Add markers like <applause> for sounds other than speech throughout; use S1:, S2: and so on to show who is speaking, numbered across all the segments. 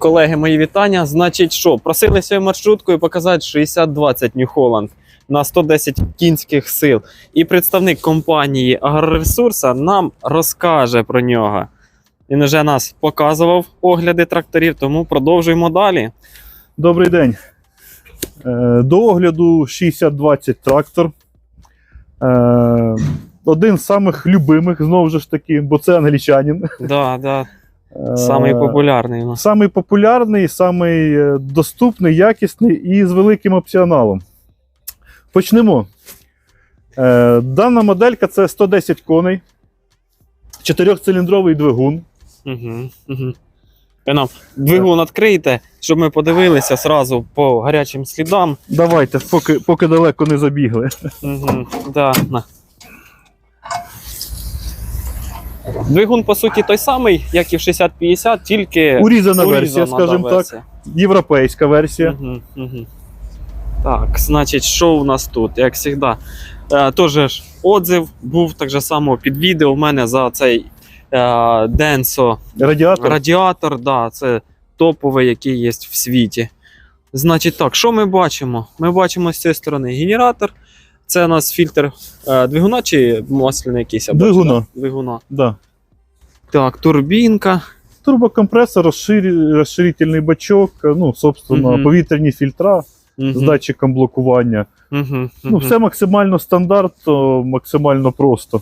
S1: Колеги, мої вітання. Значить, що, просили свою маршрутку і показати 6020 New Holland на 110 кінських сил. І представник компанії Агроресурса нам розкаже про нього. Він вже нас показував огляди тракторів, тому продовжуємо далі.
S2: Добрий день. Е, До огляду 6020 трактор. Е, Один з самих любимих, знову ж таки, бо це англічанин.
S1: Да, да, самий популярний у нас.
S2: Самий популярний, самий е, доступний, якісний і з великим опціоналом. Почнемо. Е, Дана моделька це 110 коней, 4-циліндровий двигун.
S1: Угу, угу. Нам двигун відкриєте, щоб ми подивилися зразу по гарячим слідам.
S2: Давайте, поки, поки далеко не забігли.
S1: Угу, да, на. Двигун, по суті, той самий, як і в 6050, тільки
S2: Урізана
S1: урізана,
S2: версія,
S1: да,
S2: скажімо так. Європейська версія.
S1: Угу, угу. Так, значить, що у нас тут? Як завжди. Е, Теж отзив був так же само під відео в мене за цей е, Denso
S2: Радіатор.
S1: радіатор. Да, це топовий, який є в світі. Значить так, що ми бачимо? Ми бачимо з цієї сторони генератор. Це у нас фільтр е, двигуна чи масляний якийсь? бачу,
S2: Двигуна.
S1: Двигуна.
S2: Да.
S1: Так, турбінка.
S2: Турбокомпресор, розшир... розширительний бачок, ну, собственно,
S1: Мгм.
S2: повітряні фільтра з датчиком блокування.
S1: Угу,
S2: Ну, все максимально стандартно, максимально просто.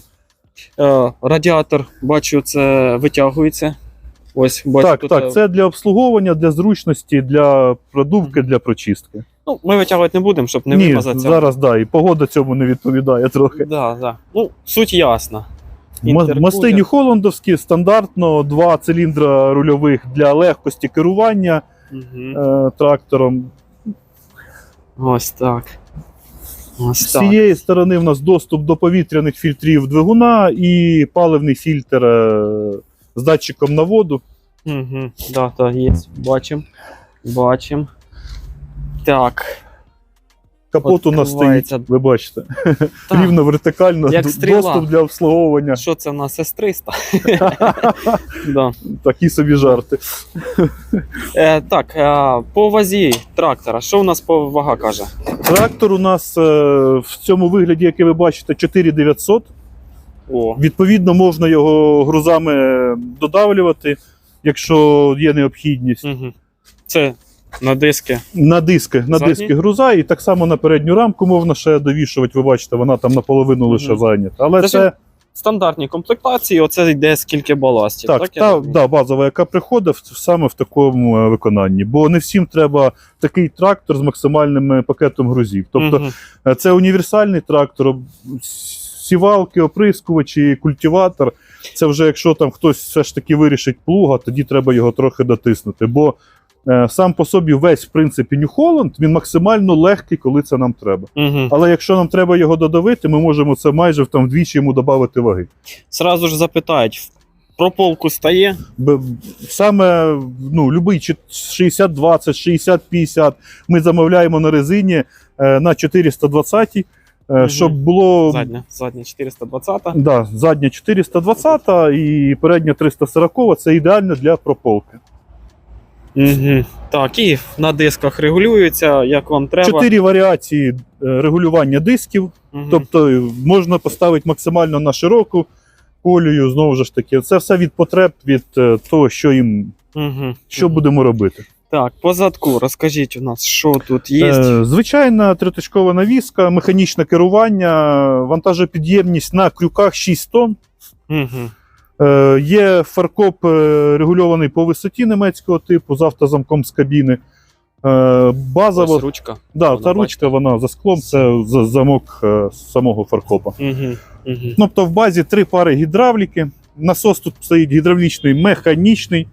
S1: Е, радіатор, бачу, це витягується. Ось, бачу,
S2: так,
S1: тут,
S2: так,
S1: е,
S2: це для обслуговування, для зручності, для продувки, для прочистки.
S1: Ну, ми витягувати не будемо, щоб не
S2: Ні,
S1: вимазатися.
S2: зараз да, і погода цьому не відповідає трохи.
S1: Да, да. Ну, суть ясна. Інтеркулер.
S2: Мости Нью-Холландовські стандартно, два циліндра рульових для легкості керування
S1: Угу.
S2: е, трактором.
S1: Ось так. Ось
S2: З
S1: так.
S2: цієї сторони в нас доступ до повітряних фільтрів двигуна і паливний фільтр е, з датчиком на воду.
S1: Угу. Да, так, є. Бачимо. Бачимо. Так.
S2: Капот у нас стоїть, ви бачите,
S1: так.
S2: рівно вертикально,
S1: Як стріла.
S2: доступ для обслуговування.
S1: Що це в нас С300? <laughs> да.
S2: Такі собі жарти.
S1: е, так, е, по вазі трактора. Що у нас по вага каже?
S2: Трактор у нас е, в цьому вигляді, який ви бачите, 4900.
S1: О.
S2: Відповідно, можна його грузами додавлювати, якщо є необхідність.
S1: Угу. Це на диски.
S2: На диски, на
S1: Задні?
S2: диски груза, і так само на передню рамку можна ще довішувати. Ви бачите, вона там наполовину лише
S1: Мгм.
S2: зайнята. Але
S1: Це
S2: це,
S1: Стандартні комплектації, оце йде скільки баластів.
S2: так,
S1: Так,
S2: та, да, базова, яка приходить саме в такому е, виконанні. Бо не всім треба такий трактор з максимальним е, пакетом грузів. Тобто. Е, Це універсальний трактор, сівалки, оприскувачі, культиватор. Це вже якщо там хтось все ж таки вирішить плуга, тоді треба його трохи дотиснути. Бо сам по собі весь, в принципі, New Holland, він максимально легкий, коли це нам треба.
S1: Мгм.
S2: Але якщо нам треба його додавити, ми можемо це майже там вдвічі йому додати ваги.
S1: Сразу ж запитають, про полку стає?
S2: Саме ну, любий чи- 60-20, 60-50 ми замовляємо на резині е, на 420, е,
S1: Мгм.
S2: щоб було
S1: Задня, задня 420.
S2: Да, задня 420 і передня 340 це ідеально для прополки.
S1: Угу. Так, і на дисках регулюється, як вам треба.
S2: Чотири варіації е, регулювання дисків,
S1: Мгм.
S2: тобто е, можна поставити максимально на широку колію, знову ж таки. Це все від потреб, від е, того, що їм
S1: Мгм.
S2: що
S1: Мгм.
S2: будемо робити.
S1: Так, по задку розкажіть у нас, що тут є.
S2: Е, Звичайна триточкова навіска, механічне керування, вантажопідємність на крюках 6 тонн.
S1: Угу.
S2: Е, Є фаркоп е, регульований по висоті німецького типу з автозамком з кабіни. Е, Базово,
S1: Ось ручка.
S2: да,
S1: вона,
S2: та ручка вона за склом, це замок самого фаркопа.
S1: Угу. Угу.
S2: Тобто в базі три пари гідравліки. Насос тут стоїть гідравлічний, механічний,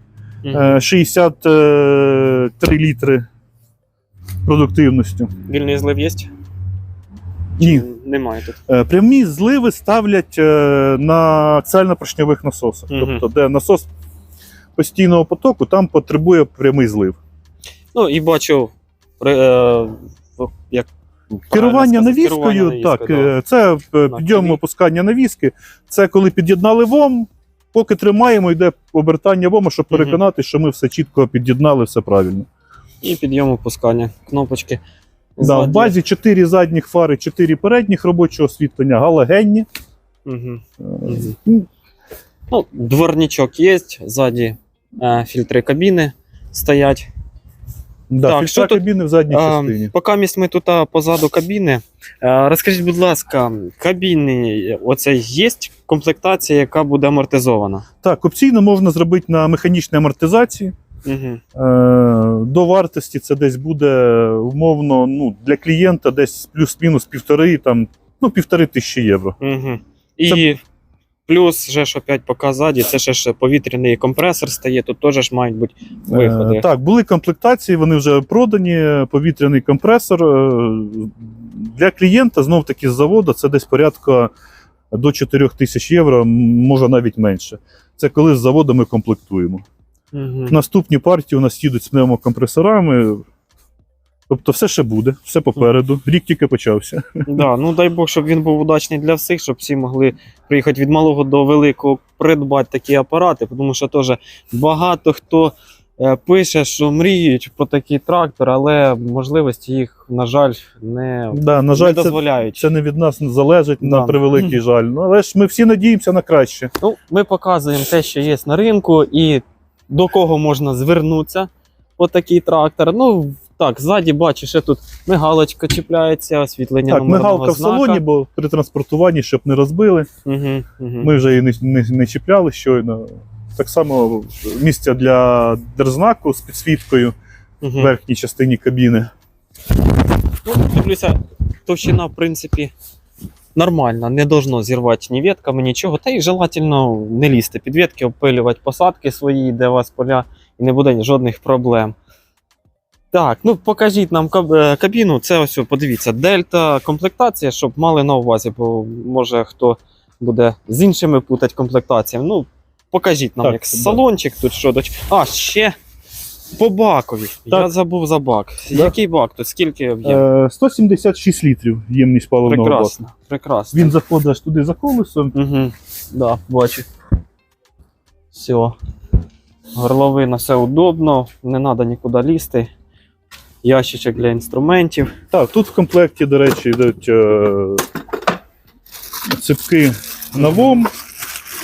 S2: е, 63 літри продуктивністю.
S1: Вільний злив є?
S2: Ні.
S1: Немає тут.
S2: Е, Прямі зливи ставлять е, на аксельно-поршньових насосах.
S1: Мгм.
S2: Тобто, де насос постійного потоку, там потребує прямий злив.
S1: Ну і бачу, е, в- як
S2: Керування
S1: правильно сказати,
S2: навіскою,
S1: керування
S2: так, е, це е,
S1: На
S2: підйом
S1: кілі.
S2: опускання навіски. Це коли під'єднали ВОМ, поки тримаємо, йде обертання бома, щоб
S1: Мгм.
S2: переконатися, що ми все чітко під'єднали, все правильно.
S1: І підйом опускання. Кнопочки.
S2: Да, в базі 4 задніх фари, 4 передніх робочого освітлення, галогенні. Е, ну,
S1: дворничок є, ззаді е, фільтри кабіни стоять.
S2: Да,
S1: Так, що тут,
S2: кабіни в задній
S1: А,
S2: частині.
S1: поки ми тут позаду кабіни. Е, Розкажіть, будь ласка, кабіни, оце є комплектація, яка буде амортизована.
S2: Так, опційно можна зробити на механічній амортизації.
S1: Угу.
S2: Е, До вартості це десь буде умовно ну, для клієнта десь плюс-мінус півтори, там, ну, півтори тисячі євро.
S1: Угу. І плюс, же ж опять поки ззаді, це ще ж повітряний компресор стає, тут теж ж мають бути виходи.
S2: Е, Так, були комплектації, вони вже продані. Повітряний компресор. Е, Для клієнта знов таки з заводу це десь порядка до 4 тисяч євро, може навіть менше. Це коли з заводу ми комплектуємо.
S1: Угу.
S2: Наступні партії у нас їдуть з пневмокомпресорами. Тобто все ще буде, все попереду. Рік тільки почався.
S1: Да, ну дай Бог, щоб він був удачний для всіх, щоб всі могли приїхати від малого до великого, придбати такі апарати, тому що теж багато хто е, пише, що мріють про такий трактор, але можливості їх, на жаль, не,
S2: Да, на жаль,
S1: не
S2: це,
S1: дозволяють.
S2: це не від нас залежить,
S1: Да.
S2: на превеликий жаль. Ну, але ж ми всі надіємося на краще.
S1: Ну, ми показуємо те, що є на ринку, і до кого можна звернутися по такий трактор. Ну, так, ззаді бачиш, ще тут мигалочка чіпляється, освітлення
S2: Так, мигалка в
S1: знака.
S2: салоні, бо при транспортуванні, щоб не розбили.
S1: Угу, угу.
S2: Ми вже її не, не, не чіпляли щойно. Так само місця для дерзнаку з підсвіткою в
S1: угу.
S2: верхній частині кабіни.
S1: Ну, дивлюся, товщина, в принципі, нормальна, не должно зірвати ні ветками, нічого. Та й желательно не лізти під ветки, обпилювати посадки свої, де у вас поля, і не буде жодних проблем. Так, ну покажіть нам е, кабіну. Це ось, подивіться, дельта комплектація, щоб мали на увазі, бо може хто буде з іншими путати комплектаціями. Ну, покажіть нам,
S2: Так,
S1: як
S2: да.
S1: салончик тут що. А, ще по бакові. Я забув за бак.
S2: Да.
S1: Який бак тут? Скільки об'єм?
S2: Е, 176 літрів ємність паливного баку.
S1: Прекрасно, прекрасно.
S2: Він заходить аж туди за колесом.
S1: Угу. Да, бачу. Все. Горловина, все удобно, не треба нікуди лізти. Ящичок для інструментів.
S2: Так, тут в комплекті, до речі, йдуть е, ципки на ВОМ,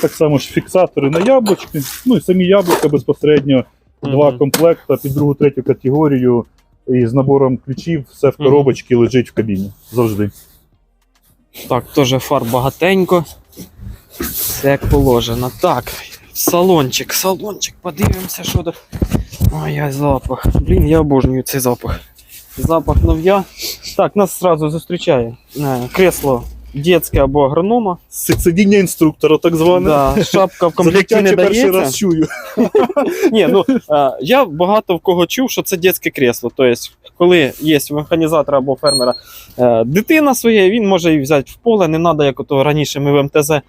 S2: так само ж фіксатори на яблучки. Ну і самі яблука безпосередньо. Два
S1: Мгм.
S2: комплекта під другу, третю категорію. І з набором ключів все в коробочці лежить в кабіні. Завжди.
S1: Так, теж фар багатенько. Все як положено. Так, салончик, салончик, подивимося, що тут. Ой, яй запах. Блін, я обожнюю цей запах. Запах нов'я. Так, нас одразу зустрічає е, кресло дитяче або агронома.
S2: Сидіння інструктора, так зване.
S1: Да, шапка в комплекті не
S2: перший
S1: дається.
S2: раз чую. <laughs>
S1: Ні, ну я багато в кого чув, що це дитяче кресло. Тобто, коли є у механізатора або фермера е, дитина своя, він може її взяти в поле. Не треба, як ото раніше ми в МТЗ е,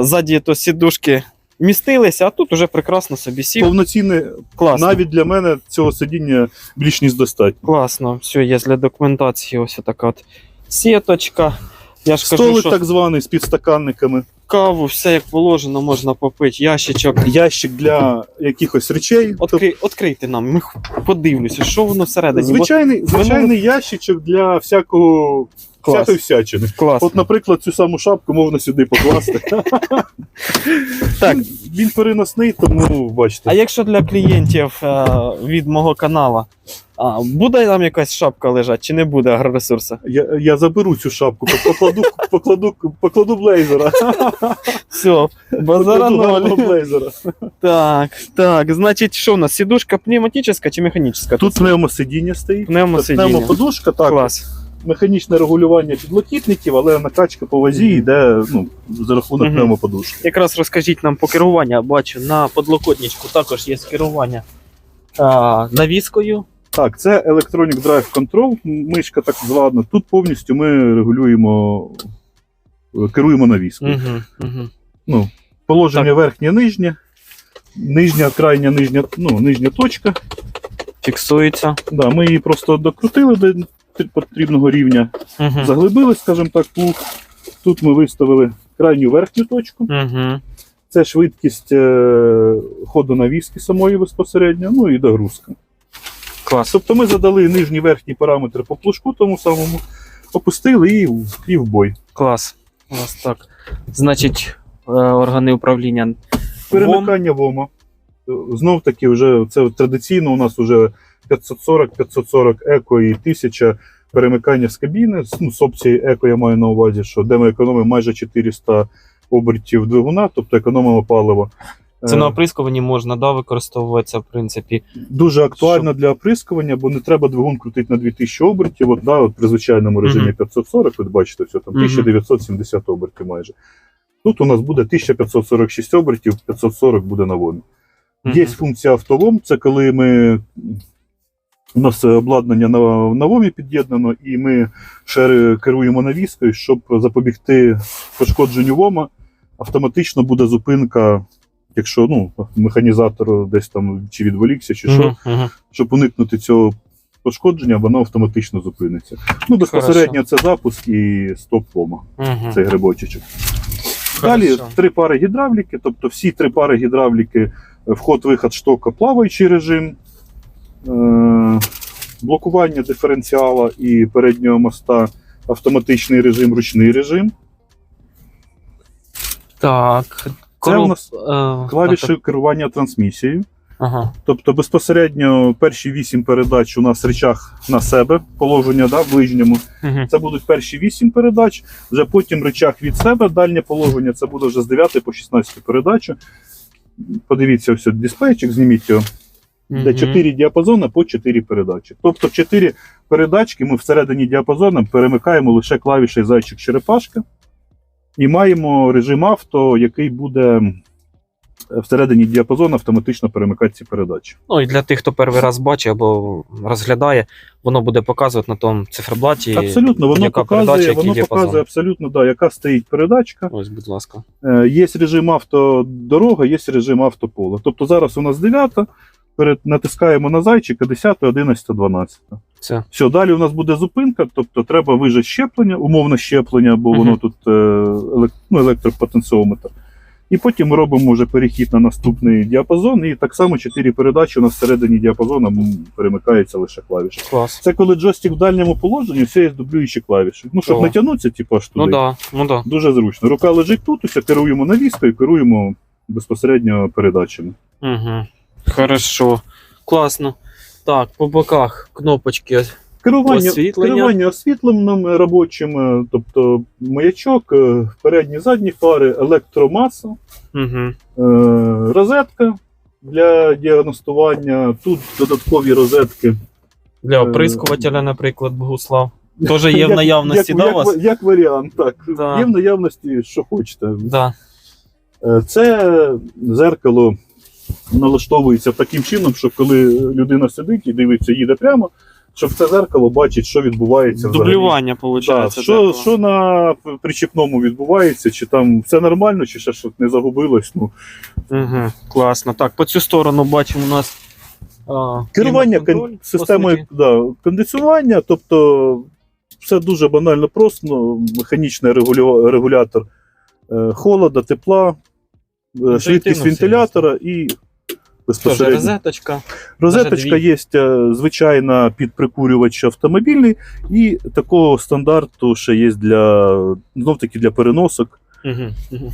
S1: ззаді то сідушки містилися, а тут уже прекрасно собі сів.
S2: Повноцінне,
S1: Класно.
S2: навіть для мене цього сидіння більш ніж достатньо.
S1: Класно, все є для документації. Ось така от сіточка. Я ж кажу,
S2: Столик
S1: що
S2: так званий з підстаканниками,
S1: каву, все як положено, можна попити, ящичок.
S2: ящик для якихось речей.
S1: Откри... Открийте нам, ми х- подивлюся, що воно всередині. Бо-
S2: Звичайний, звичайний ящичок для всякого,
S1: Клас.
S2: всячини.
S1: Класно.
S2: От, наприклад, цю саму шапку можна сюди покласти. <laughs>
S1: Так.
S2: Він переносний, тому бачите.
S1: А якщо для клієнтів е, від мого каналу, а, буде там якась шапка лежати чи не буде агроресурсу?
S2: Я, я заберу цю шапку, покладу, покладу, покладу блейзера. <laughs>
S1: Все, базара ноль.
S2: блейзера.
S1: Так, так, значить, що у нас? Сідушка пневматична чи механічна?
S2: Тут пневмосидіння стоїть.
S1: Пневмосидіння.
S2: Пневмоподушка, так.
S1: Клас.
S2: Механічне регулювання підлокітників, але накачка по вазі йде ну, за рахунок
S1: Мгм.
S2: пневмоподушки.
S1: Якраз розкажіть нам по керуванню. Бачу, на подлокотничку також є керування а, навіскою.
S2: Так, це Electronic Drive Control, мишка так звана. Тут повністю ми регулюємо, керуємо навіскою.
S1: Угу, угу.
S2: Ну, положення верхнє, нижнє, нижня, крайня, нижня, ну, нижня точка.
S1: Фіксується.
S2: Да, ми її просто докрутили до потрібного рівня,
S1: Угу.
S2: заглибили, скажімо так, плуг. Тут ми виставили крайню верхню точку.
S1: Угу.
S2: Це швидкість е, ходу навіски самої безпосередньо, ну і догрузка.
S1: Клас.
S2: Тобто ми задали нижні верхні параметри по плужку тому самому, опустили і, в- і в бой.
S1: Клас. Клас, так. Значить, е, органи управління.
S2: Перемикання ВОМа. Знов таки, вже це традиційно у нас вже 540, 540 еко і 1000 перемикання з кабіни. Ну, з опції еко я маю на увазі, що де ми економимо майже 400 обертів двигуна, тобто економимо паливо.
S1: Це
S2: Е,
S1: на оприскуванні можна да, використовуватися, в принципі.
S2: Дуже актуально для оприскування, бо не треба двигун крутити на 2000 обертів. От, да, от при звичайному режимі
S1: Мгм.
S2: 540, ви бачите, все там 1970 обертів майже. Тут у нас буде 1546 обертів, 540 буде на вомі.
S1: Мгм.
S2: Є функція автовом, це коли ми. У нас обладнання на, на вомі під'єднано, і ми ще керуємо навіскою, щоб запобігти пошкодженню вома. Автоматично буде зупинка, якщо ну, механізатор десь там чи відволікся, чи що,
S1: Мгм, мгм.
S2: щоб уникнути цього пошкодження, воно автоматично зупиниться. Ну, безпосередньо це запуск і стоп вома,
S1: Мгм.
S2: цей грибочечок. Далі
S1: Хорошо.
S2: три пари гідравліки, тобто всі три пари гідравліки, вход-виход штока, плаваючий режим, е- блокування диференціала і переднього моста, автоматичний режим, ручний режим.
S1: Так.
S2: Це у нас
S1: е,
S2: клавіші керування трансмісією.
S1: Ага.
S2: Тобто безпосередньо перші вісім передач у нас речах на себе, положення да, в ближньому.
S1: Мгм.
S2: Це будуть перші вісім передач, вже потім речах від себе, дальнє положення, це буде вже з 9 по 16 передачу. Подивіться, ось от диспейчик, зніміть його. Де 4 діапазони по 4 передачі. Тобто в 4 передачки ми всередині діапазону перемикаємо лише клавіші зайчик черепашка і маємо режим авто, який буде е, всередині діапазону автоматично перемикати ці передачі.
S1: Ну і для тих, хто перший раз бачить або розглядає, воно буде показувати на тому циферблаті.
S2: Абсолютно, воно
S1: яка
S2: показує,
S1: передача,
S2: воно
S1: діапазон.
S2: показує абсолютно, да, яка стоїть передачка.
S1: Ось, будь ласка.
S2: Е, Є режим автодорога, є режим автополе. Тобто зараз у нас 9, перед, натискаємо на зайчика 10, 11, 12.
S1: Все.
S2: Все, далі у нас буде зупинка, тобто треба вижати щеплення, умовне щеплення, бо воно тут е, елек, ну, електропотенціометр. І потім ми робимо вже перехід на наступний діапазон, і так само 4 передачі у нас всередині діапазону м, перемикається лише клавіші.
S1: Клас.
S2: Це коли джойстик в дальньому положенні, все є дублюючі клавіші. Ну, щоб
S1: О.
S2: не тягнутися, типу, аж туди.
S1: Ну да, ну да.
S2: Дуже зручно. Рука лежить тут, усе керуємо навіскою, керуємо безпосередньо передачами.
S1: Угу. Хорошо. Класно. Так, по боках кнопочки.
S2: Керування,
S1: Освітлення.
S2: керування освітленням робочим, е, тобто маячок, е, передні задні фари, електромаса,
S1: Угу.
S2: е, розетка для діагностування. Тут додаткові розетки.
S1: Для
S2: Е,
S1: оприскувателя, наприклад, Богуслав. <laughs> Тоже є в наявності,
S2: як,
S1: да,
S2: як,
S1: у вас?
S2: як варіант, так.
S1: Да.
S2: Є в наявності, що хочете.
S1: Да.
S2: Е, Це зеркало налаштовується таким чином, що коли людина сидить і дивиться, їде прямо, щоб це зеркало бачить, що відбувається.
S1: Дублювання,
S2: Да,
S1: виходить.
S2: що, що на причіпному відбувається, чи там все нормально, чи ще щось не загубилось. Ну,
S1: Угу. Класно. Так, по цю сторону бачимо у нас. А,
S2: керування кон- системою да, кондиціонування, тобто все дуже банально просто, механічний регулю- регулятор е, холода, тепла, е, швидкість вентилятора і Безпосередньо.
S1: розеточка.
S2: Розеточка є е, звичайна під прикурювач автомобільний, і такого стандарту ще є для знов таки для переносок.
S1: Угу. Угу.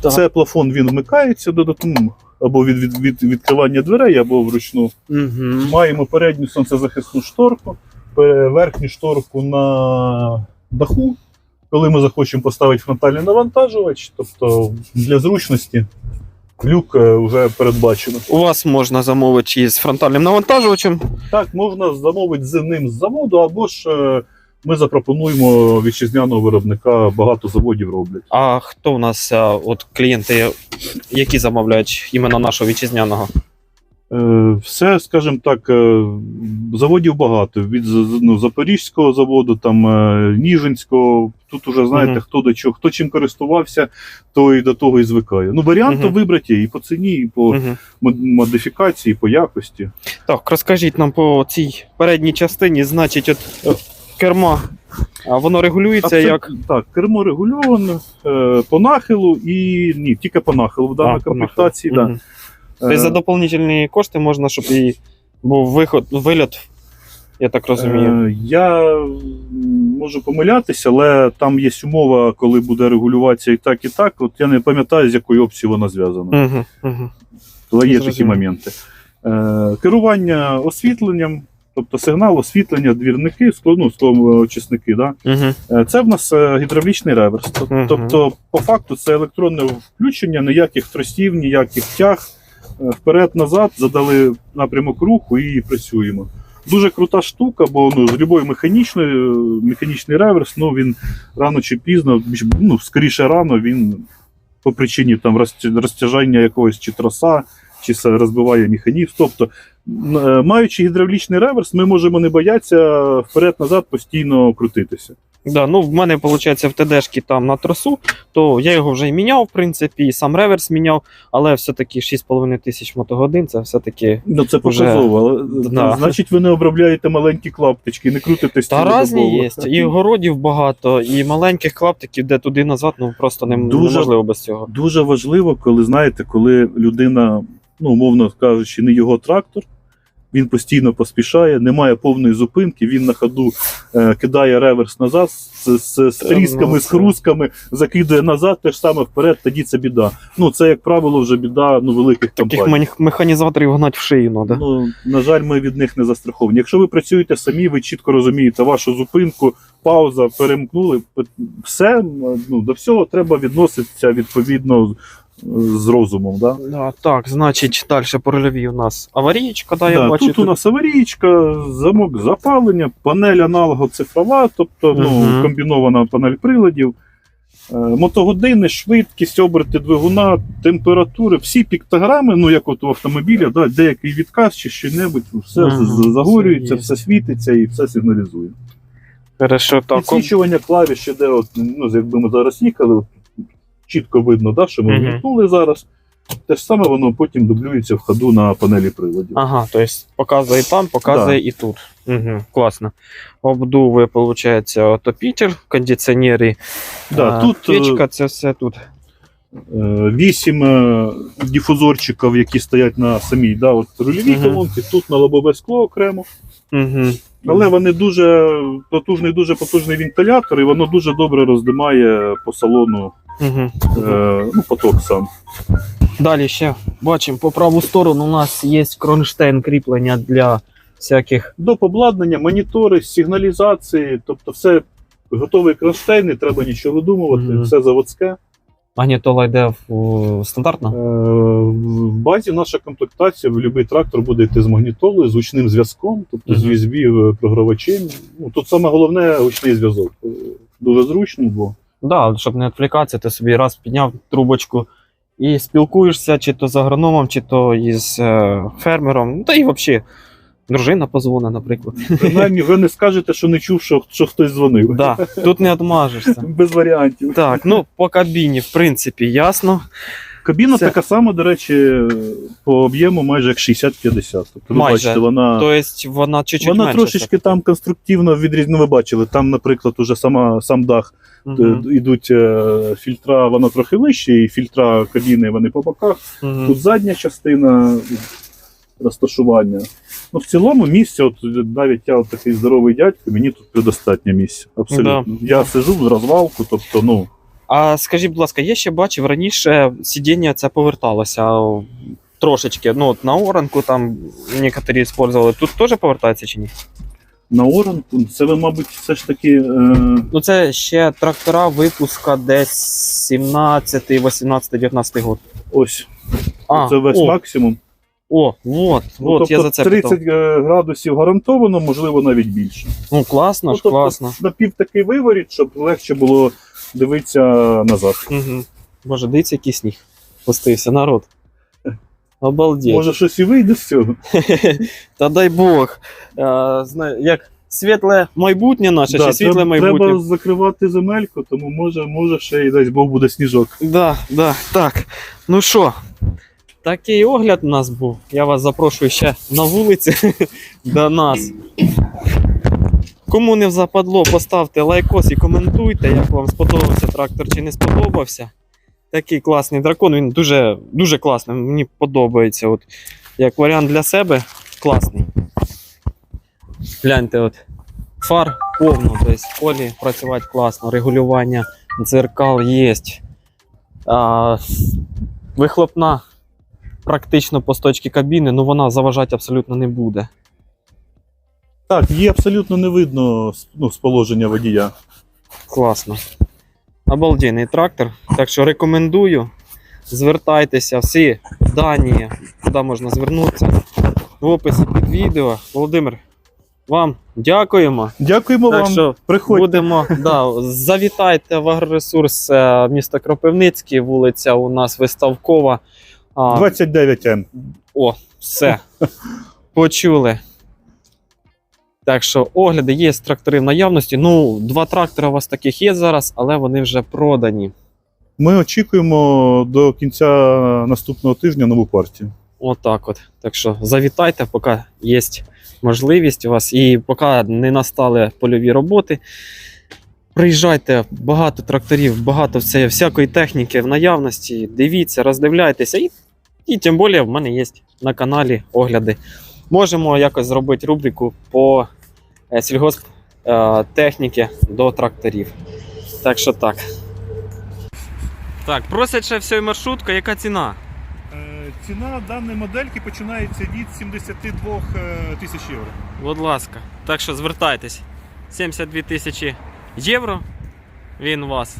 S1: Так.
S2: Це плафон він вмикається додатково або від, від, від відкривання дверей, або вручну.
S1: Угу.
S2: Маємо передню сонцезахисну шторку, верхню шторку на даху. Коли ми захочемо поставити фронтальний навантажувач, тобто для зручності люк е, вже передбачено.
S1: У вас можна замовити із фронтальним навантажувачем.
S2: Так, можна замовити з ним з заводу, або ж е, ми запропонуємо вітчизняного виробника, багато заводів роблять.
S1: А хто у нас от клієнти, які замовляють іменно нашого вітчизняного?
S2: Е, Все, скажімо так, е, заводів багато. Від ну, Запорізького заводу, там е, Ніжинського. Тут уже знаєте,
S1: Мгм.
S2: хто до чого, хто чим користувався, той до того і звикає. Ну, варіанти
S1: Мгм.
S2: вибраті і по ціні, і по
S1: Угу.
S2: мод- модифікації, і по якості.
S1: Так, розкажіть нам по цій передній частині, значить, от керма А воно регулюється
S2: Абсолютно-
S1: як.
S2: Так, кермо регульовано е, по нахилу і ні, тільки по нахилу в даній комплектації.
S1: нахилу.
S2: Да.
S1: Мгм. Тобто за
S2: Е,
S1: доповнительні кошти можна, щоб і був виход, вильот, я так розумію.
S2: Е, Я можу помилятися, але там є умова, коли буде регулюватися і так, і так. От я не пам'ятаю, з якої опції вона зв'язана.
S1: Угу, угу.
S2: Але є такі
S1: Зрозумів.
S2: моменти. Е, Керування освітленням, тобто сигнал, освітлення, двірники, скло- ну, скло- очисники. Да?
S1: Угу.
S2: Е, Це в нас е, гідравлічний реверс. Тоб-
S1: Мгм.
S2: Тобто, по факту, це електронне включення, ніяких тросів, ніяких тяг. Е, Вперед-назад задали напрямок руху і працюємо. Дуже крута штука, бо ну, з любої механічної, е, механічний реверс, ну він рано чи пізно, ну, скоріше рано, він по причині там розтяжання якогось чи троса, чи розбиває механізм. Тобто, е, маючи гідравлічний реверс, ми можемо не боятися вперед-назад постійно крутитися.
S1: Да, ну в мене виходить в ТДшки там на тросу, то я його вже і міняв, в принципі, і сам реверс міняв, але все-таки 6,5 тисяч мотогодин, це все-таки.
S2: Ну, це
S1: Вже-
S2: показово.
S1: Да.
S2: Значить, ви не обробляєте маленькі клаптички, не крутитесь
S1: Та різні є. І городів багато, і маленьких клаптиків, де туди назад, ну просто не,
S2: Дуже-
S1: неможливо без цього.
S2: Дуже важливо, коли знаєте, коли людина, ну умовно кажучи, не його трактор, він постійно поспішає, немає повної зупинки, він на ходу е, кидає реверс назад з, з, з трісками,
S1: ну,
S2: з хрусками, закидує назад, те ж саме вперед, тоді це біда. Ну, це, як правило, вже біда ну, великих
S1: Таких
S2: компаній.
S1: мех- механізаторів гнать в шию треба.
S2: Ну, на жаль, ми від них не застраховані. Якщо ви працюєте самі, ви чітко розумієте вашу зупинку, пауза, перемкнули, все ну, до всього треба відноситися відповідно з розумом. Да?
S1: Да, так, значить, далі по рольовій у нас аварійка, да, я
S2: Да,
S1: бачу.
S2: тут у нас аварійка, замок запалення, панель аналого цифрова, тобто ну, комбінована панель приладів. Е, Мотогодини, швидкість, оберти двигуна, температури, всі піктограми, ну як от у автомобіля, да, деякий відказ чи що-небудь, все
S1: Мгм,
S2: з- загорюється,
S1: все
S2: все світиться і все сигналізує.
S1: Хорошо, так.
S2: Підсвічування клавіш іде, от, ну, якби ми зараз їхали, чітко видно, да, що ми
S1: Мгм.
S2: вмикнули зараз. Те ж саме воно потім дублюється в ходу на панелі приладів.
S1: Ага, то есть показує там, показує і тут. Угу, класно. Обдуви, виходить, отопітер, кондиціонери,
S2: Да,
S1: а,
S2: тут, е,
S1: печка, це все тут.
S2: Е, Вісім е, дифузорчиків, які стоять на самій да, от рульовій
S1: Мгм.
S2: колонці, тут на лобове скло окремо.
S1: Угу.
S2: Але вони дуже потужний, дуже потужний вентилятор, і воно дуже добре роздимає по салону
S1: Угу.
S2: е, ну, поток сам.
S1: Далі ще бачимо по праву сторону у нас є кронштейн кріплення для всяких.
S2: Доп. обладнання, монітори, сигналізації, тобто все готовий кронштейн, не треба нічого видумувати,
S1: Мгм.
S2: все заводське.
S1: Магнітола йде в стандартна?
S2: Е, В базі наша комплектація в будь-який трактор буде йти з магнітолою, з гучним зв'язком, тобто з
S1: Мгм.
S2: USB програвачем. Ну, тут саме головне гучний зв'язок. Е, Дуже зручно, бо
S1: Да, щоб не відвлікатися, ти собі раз підняв трубочку і спілкуєшся чи то з агрономом, чи то із е, фермером. Ну, Та і взагалі, дружина позвонить, наприклад.
S2: принаймні ви не скажете, що не чув, що, що хтось дзвонив.
S1: Да, тут не відмажешся. <laughs>
S2: Без варіантів.
S1: Так, ну по кабіні, в принципі, ясно.
S2: Кабіна
S1: Це-
S2: така сама, до речі, по об'єму майже як 60-50. Тобто,
S1: Майже.
S2: бачите, вона.
S1: Тобто вона чуть-чуть
S2: Вона
S1: менше.
S2: трошечки там конструктивно відрізно. Ви бачили. Там, наприклад, уже сама сам дах Е, йдуть е, фільтра, вона трохи вище, і фільтра кабіни вони по боках.
S1: мгм.
S2: Тут задня частина розташування. Ну, в цілому місця, от навіть я от такий здоровий дядько, мені тут предостатньо місця. Абсолютно. Я сижу в розвалку, тобто, ну.
S1: А скажіть, будь ласка, я ще бачив раніше сидіння це поверталося трошечки. Ну, от на оранку там некоторі використовували. Тут теж повертається чи ні?
S2: На оранку, це ви, мабуть, все ж таки. Е,
S1: Ну, це ще трактора випуска десь 17, 18, 19 год.
S2: ось,
S1: А,
S2: це весь
S1: о,
S2: максимум.
S1: О, вот,
S2: Ну,
S1: вот,
S2: тобто
S1: я за це
S2: 30
S1: питав.
S2: е, градусів гарантовано, можливо, навіть більше.
S1: Ну, класно
S2: Ну,
S1: ж,
S2: тобто,
S1: класно.
S2: Напів такий виворіт, щоб легше було дивитися назад.
S1: Угу. Боже, дивіться, який сніг. Пустився, народ. Обалдеть.
S2: Може, щось і вийде з цього. <laughs>
S1: Та дай Бог. А, знає, як світле майбутнє наше,
S2: Да,
S1: чи світле
S2: треба,
S1: майбутнє?
S2: треба закривати земельку, тому може, може ще й дасть Бог буде сніжок.
S1: Да, да, так. Ну що, такий огляд у нас був. Я вас запрошую ще на вулиці <laughs> до нас. Кому не западло, поставте лайкос і коментуйте, як вам сподобався трактор чи не сподобався. Такий класний дракон, він дуже, дуже класний, мені подобається. От, як варіант для себе, класний. Гляньте, от, фар повно, тобто в полі працювати класно, регулювання дзеркал є. А, вихлопна практично по точці кабіни, ну вона заважати абсолютно не буде.
S2: Так, її абсолютно не видно ну, з положення водія.
S1: Класно. Обалденний трактор. Так що рекомендую. Звертайтеся, всі дані, куди можна звернутися. В описі під відео. Володимир, вам дякуємо.
S2: Дякуємо
S1: Так
S2: вам.
S1: що
S2: Приходьте.
S1: будемо. Да, завітайте в агроресурс е, міста Кропивницький, вулиця у нас виставкова.
S2: 29Н.
S1: О, все. <laughs> Почули. Так що огляди є трактори в наявності. Ну, два трактори у вас таких є зараз, але вони вже продані.
S2: Ми очікуємо до кінця наступного тижня нову партію.
S1: Отак от. Так що завітайте, поки є можливість у вас, і поки не настали польові роботи. Приїжджайте, багато тракторів, багато всякої техніки в наявності. Дивіться, роздивляйтеся. І, і тим більше в мене є на каналі огляди. Можемо якось зробити рубрику по е, сільгосп е, техніки до тракторів. Так що так. Так, просять ще всю маршрутку, яка ціна?
S2: Е, Ціна даної модельки починається від 72 тисяч євро.
S1: Будь ласка. Так що звертайтесь. 72 тисячі євро. Він у вас